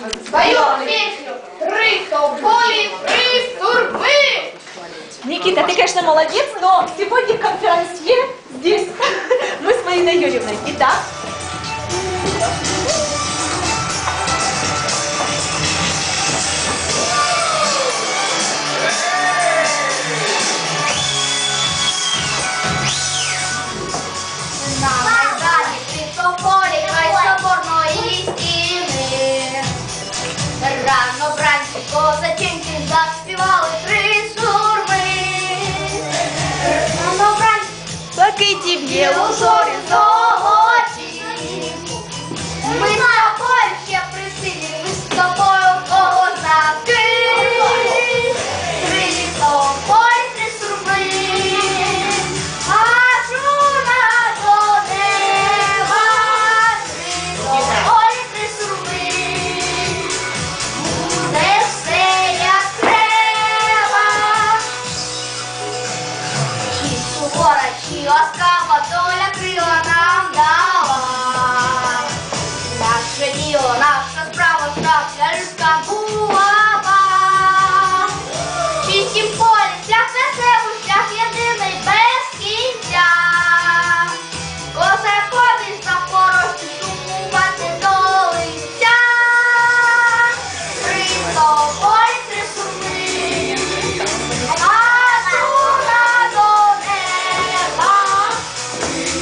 Спою песню «Три тополі, три сурми». Никита, ты, конечно, молодец, но сегодня конферансье здесь. Мы с Мариной Юрьевной. Итак, вранці козаченьки заспівали три сурми. Рано вранці так иди є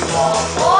Oh, oh.